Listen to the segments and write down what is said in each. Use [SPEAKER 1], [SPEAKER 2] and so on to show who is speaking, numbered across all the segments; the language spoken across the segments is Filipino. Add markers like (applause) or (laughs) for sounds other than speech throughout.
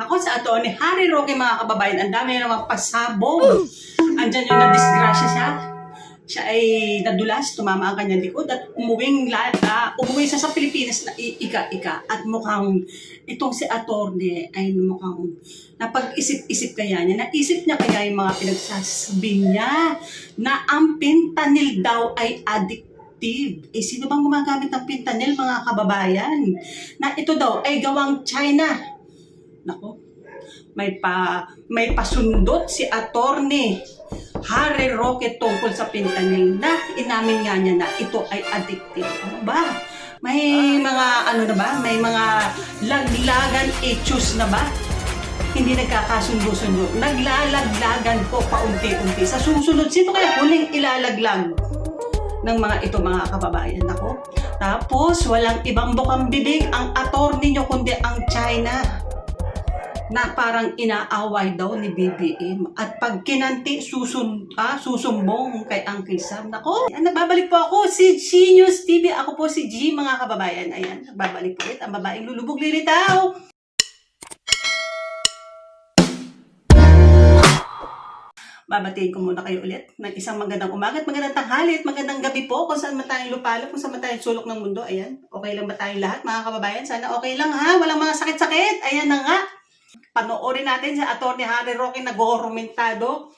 [SPEAKER 1] Nako sa ato ni Harry Roque mga kababayan, ang dami na naman pasabog. Andyan yung na-disgrasya siya. Siya ay nadulas, tumama ang kanyang likod at umuwing la, ah, umuwi siya sa Pilipinas na ika-ika at mukhang itong si Attorney ay mukhang napag-isip-isip kaya niya, naisip niya kaya yung mga pinagsasabi niya na ang fentanyl daw ay addictive. Eh, sino bang gumagamit ng fentanyl mga kababayan? Na ito daw ay gawang China. Nako, may pa may pasundot si attorney Harry Roque tungkol sa fentanyl na inamin nga niya na ito ay addictive. Ano ba? May mga ano na ba? May mga laglagan issues na ba? Hindi nagkakasundo-sundo. Naglalaglagan po paunti-unti. Sa susunod, sino kaya huling ilalaglag ng mga ito mga kababayan ako? Tapos, walang ibang bukang bibig ang attorney nyo kundi ang China na parang inaaway daw ni BBM. At pag kinanti, susun, ah, susumbong kay Uncle Sam. Nako, ayan, nagbabalik po ako si G News TV. Ako po si G, mga kababayan. Ayan, nagbabalik po ulit ang babaeng lulubog lilitaw. Babatiin ko muna kayo ulit ng isang magandang umaga at magandang tanghali at magandang gabi po kung saan man tayong lupalop, kung saan man tayong sulok ng mundo. Ayan, okay lang ba tayong lahat mga kababayan? Sana okay lang ha, walang mga sakit-sakit. Ayan na nga, panoorin natin si Atty. Harry Roque nag-argumentado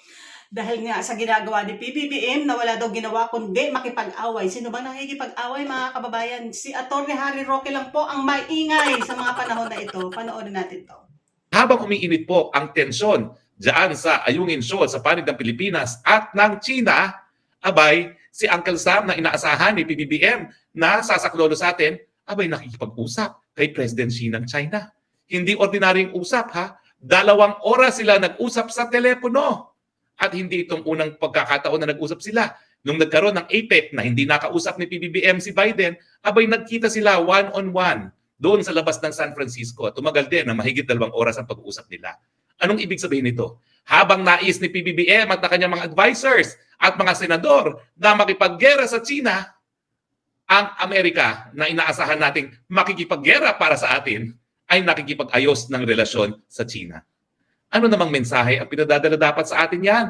[SPEAKER 1] dahil nga sa ginagawa ni PBBM na wala daw ginawa kundi makipag-away. Sino ba nakikipag-away mga kababayan? Si Atty. Harry Roque lang po ang maingay sa mga panahon na ito. Panoorin natin to.
[SPEAKER 2] habang umiinit po ang tensyon dyan sa Ayungin Shoal sa panig ng Pilipinas at ng China, abay, si Uncle Sam na inaasahan ni PBBM na sasaklolo sa atin, abay nakikipag-usap kay President Xi ng China. Hindi ordinaryong usap ha. Dalawang oras sila nag-usap sa telepono. At hindi itong unang pagkakataon na nag-usap sila. Nung nagkaroon ng APEC na hindi nakausap ni PBBM si Biden, abay nagkita sila one-on-one doon sa labas ng San Francisco at tumagal din na mahigit dalawang oras ang pag-uusap nila. Anong ibig sabihin nito? Habang nais ni PBBM at na kanyang mga advisors at mga senador na makipaggera sa China, ang Amerika na inaasahan nating makikipaggera para sa atin ay nakikipag-ayos ng relasyon sa China. Ano namang mensahe ang pinadadala dapat sa atin yan?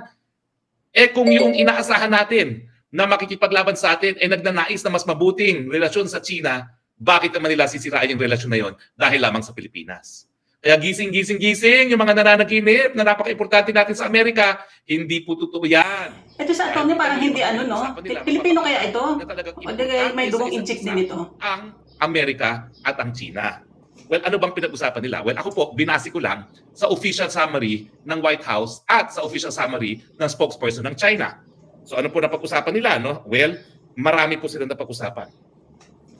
[SPEAKER 2] Eh kung yung inaasahan natin na makikipaglaban sa atin ay nagnanais na mas mabuting relasyon sa China, bakit naman nila sisirain yung relasyon na yon dahil lamang sa Pilipinas? Kaya gising, gising, gising, yung mga nananaginip na napaka-importante natin sa Amerika, hindi po totoo yan.
[SPEAKER 1] Ito sa attorney parang hindi ano no?
[SPEAKER 2] Nila.
[SPEAKER 1] Pilipino kaya ito? O may dugong inject din ito?
[SPEAKER 2] Ang Amerika at ang China. Well, ano bang pinag-usapan nila? Well, ako po, binasi ko lang sa official summary ng White House at sa official summary ng spokesperson ng China. So ano po na pag-usapan nila? No? Well, marami po silang napag-usapan.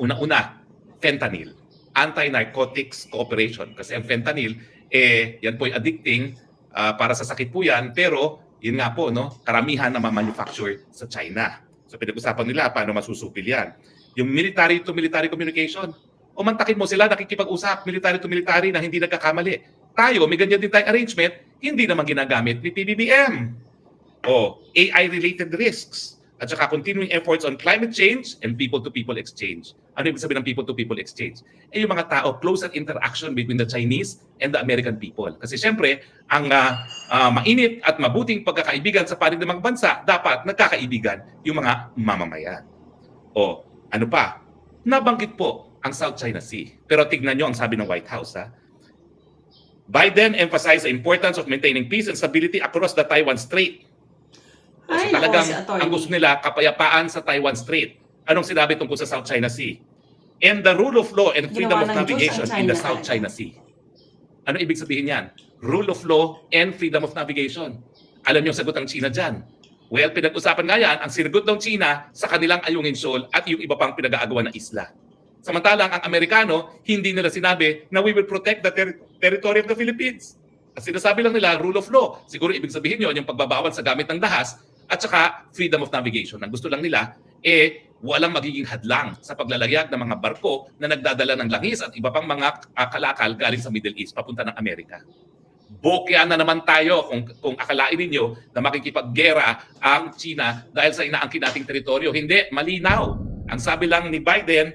[SPEAKER 2] Una-una, fentanyl. Anti-narcotics cooperation. Kasi ang fentanyl, eh, yan po ay addicting ah, para sa sakit po yan. Pero, yun nga po, no, karamihan na ma-manufacture sa China. So pinag-usapan nila paano masusupil yan. Yung military to military communication. O mantakin mo sila nakikipag-usap military to military na hindi nagkakamali. Tayo, may ganyan din tayong arrangement, hindi naman ginagamit ni PBBM. O AI-related risks. At saka continuing efforts on climate change and people-to-people exchange. Ano ibig sabihin ng people-to-people exchange? Eh yung mga tao, close at interaction between the Chinese and the American people. Kasi syempre, ang ah, ah, mainit at mabuting pagkakaibigan sa panig ng mga bansa, dapat nagkakaibigan yung mga mamamayan. O ano pa? Nabanggit po ang South China Sea. Pero tignan nyo ang sabi ng White House. Ha? Biden emphasized the importance of maintaining peace and stability across the Taiwan Strait. Kasi
[SPEAKER 1] Ay,
[SPEAKER 2] talagang
[SPEAKER 1] si
[SPEAKER 2] ang gusto nila kapayapaan sa Taiwan Strait. Anong sinabi tungkol sa South China Sea? And the rule of law and freedom
[SPEAKER 1] Ginawa
[SPEAKER 2] of
[SPEAKER 1] ang
[SPEAKER 2] navigation in the. South China Sea. Ano ibig sabihin yan? Rule of law and freedom of navigation. Alam niyo ang sagot ng China dyan. Well, pinag-usapan nga yan, ang sinagot ng China sa kanilang Ayungin Shoal at yung iba pang pinag-aagawan na isla. Samantalang ang Amerikano, hindi nila sinabi na we will protect the ter- territory of the Philippines. At sinasabi lang nila, rule of law. Siguro ibig sabihin yon yung pagbabawal sa gamit ng dahas at saka freedom of navigation. Ang gusto lang nila, eh, walang magiging hadlang sa paglalayag ng mga barko na nagdadala ng langis at iba pang mga kalakal galing sa Middle East papunta ng Amerika. Bokya na naman tayo kung, kung akalain ninyo na makikipaggera ang China dahil sa inaangkin nating teritoryo. Hindi, malinaw. Ang sabi lang ni Biden,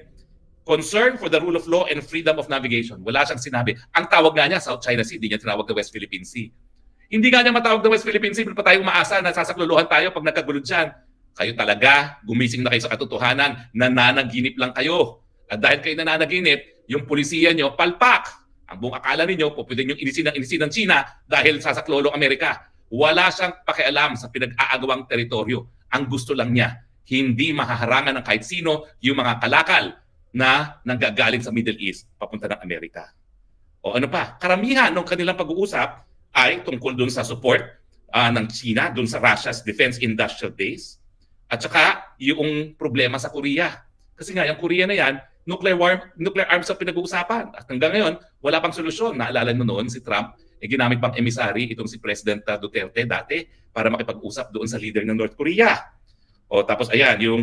[SPEAKER 2] concern for the rule of law and freedom of navigation. Wala siyang sinabi. Ang tawag nga niya, South China Sea, hindi niya tinawag na West Philippine Sea. Hindi nga niya matawag na West Philippine Sea, pa tayong maasa na sasakluluhan tayo pag nagkagulo dyan. Kayo talaga, gumising na kayo sa katotohanan, nananaginip lang kayo. At dahil kayo nananaginip, yung pulisiya nyo, palpak. Ang buong akala ninyo, pwede nyo inisin ng inisin ng China dahil sasaklolo Amerika. Wala siyang pakialam sa pinag-aagawang teritoryo. Ang gusto lang niya, hindi mahaharangan ng kahit sino yung mga kalakal na nanggagaling sa Middle East papunta ng Amerika. O ano pa, karamihan ng kanilang pag-uusap ay tungkol dun sa support ah, ng China dun sa Russia's defense industrial base at saka yung problema sa Korea. Kasi nga, yung Korea na yan, nuclear, war, nuclear arms ang pinag-uusapan. At hanggang ngayon, wala pang solusyon. Naalala mo noon si Trump, eh, ginamit pang emissary itong si President ah, Duterte dati para makipag-usap doon sa leader ng North Korea. O tapos ayan, yung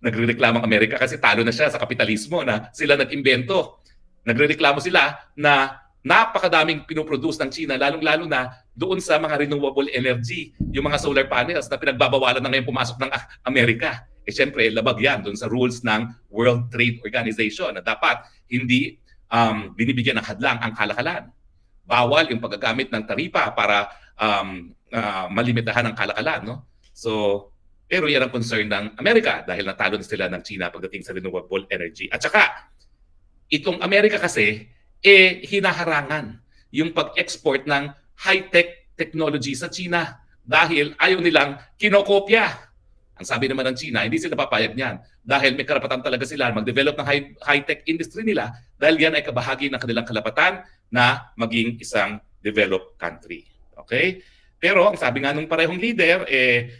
[SPEAKER 2] nagrereklamo ang Amerika kasi talo na siya sa kapitalismo na sila nag-imbento. Nagrereklamo sila na napakadaming pinoproduce ng China, lalong-lalo na doon sa mga renewable energy, yung mga solar panels na pinagbabawalan na ngayon pumasok ng A- Amerika. Eh syempre, labag yan doon sa rules ng World Trade Organization na dapat hindi um, binibigyan ng hadlang ang kalakalan. Bawal yung paggagamit ng taripa para um, ah, malimitahan ang kalakalan. No? So, pero yan ang concern ng Amerika dahil natalo na sila ng China pagdating sa renewable energy. At saka, itong Amerika kasi, eh, hinaharangan yung pag-export ng high-tech technology sa China dahil ayaw nilang kinokopya. Ang sabi naman ng China, hindi sila papayag niyan dahil may karapatan talaga sila mag-develop ng high- high-tech industry nila dahil yan ay kabahagi ng kanilang kalapatan na maging isang developed country. Okay? Pero ang sabi nga nung parehong leader, eh,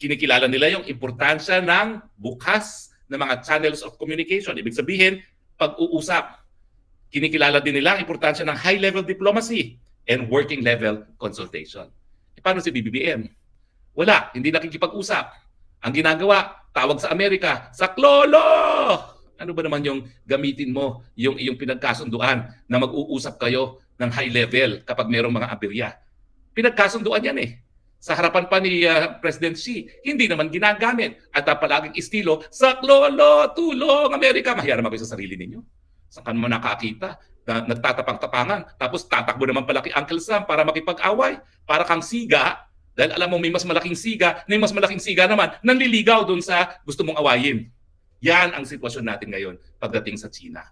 [SPEAKER 2] kinikilala nila yung importansya ng bukas na mga channels of communication. Ibig sabihin, pag-uusap. Kinikilala din nila ang importansya ng high-level diplomacy and working-level consultation. E paano si BBBM? Wala, hindi nakikipag-usap. Ang ginagawa, tawag sa Amerika, sa klolo! Ano ba naman yung gamitin mo, yung iyong pinagkasunduan na mag-uusap kayo ng high level kapag mayroong mga aberya? Pinagkasunduan yan eh sa harapan pa ni uh, President Xi, hindi naman ginagamit. At uh, palaging estilo, sa lolo, tulong, Amerika. Mahiya naman kayo sa sarili ninyo. Saan ka naman nakakita? Na, nagtatapang-tapangan. Tapos tatakbo naman pala kay Uncle Sam para makipag-away. Para kang siga, dahil alam mo may mas malaking siga, may mas malaking siga naman, nanliligaw dun sa gusto mong awayin. Yan ang sitwasyon natin ngayon pagdating sa China.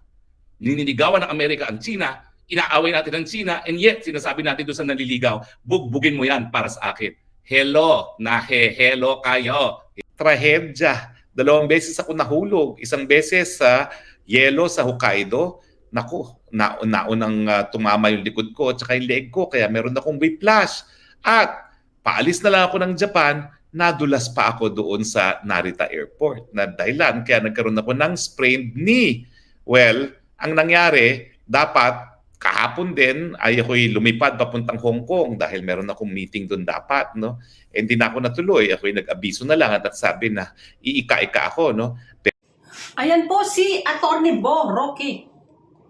[SPEAKER 2] Nininigawan ng Amerika ang China, inaaway natin ang China, and yet sinasabi natin doon sa nanliligaw, bugbugin mo yan para sa akin. Hello, nahe-hello kayo. Trahedya. Dalawang beses ako nahulog. Isang beses sa yelo sa Hokkaido. Naku, na naunang uh, tumama yung likod ko at saka yung leg ko, kaya meron akong whiplash. At paalis na lang ako ng Japan, nadulas pa ako doon sa Narita Airport na dahilan kaya nagkaroon ako ng sprained knee. Well, ang nangyari, dapat kahapon din ay ako'y lumipad papuntang Hong Kong dahil meron akong meeting doon dapat, no? And hindi na ako natuloy. Ako'y nag-abiso na lang at sabi na iika-ika ako, no?
[SPEAKER 1] Ayan po si Attorney Bo Rocky.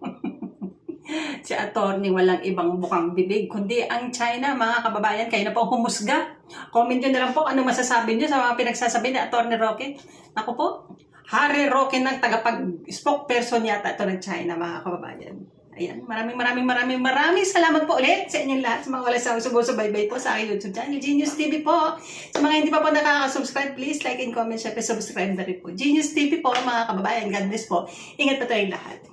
[SPEAKER 1] (laughs) si Attorney walang ibang bukang bibig, kundi ang China, mga kababayan, kayo na po humusga. Comment nyo na lang po ano masasabi nyo sa mga pinagsasabi ni Attorney Rocky. Ako po, Harry Roque ng tagapag-spokesperson yata ito ng China, mga kababayan. Ayan, maraming maraming maraming maraming salamat po ulit sa inyong lahat sa mga wala sa sumusubaybay po sa aking YouTube channel, Genius TV po. Sa mga hindi pa po nakaka-subscribe, please like and comment, syempre subscribe na rin po. Genius TV po mga kababayan, God bless po. Ingat po tayong lahat.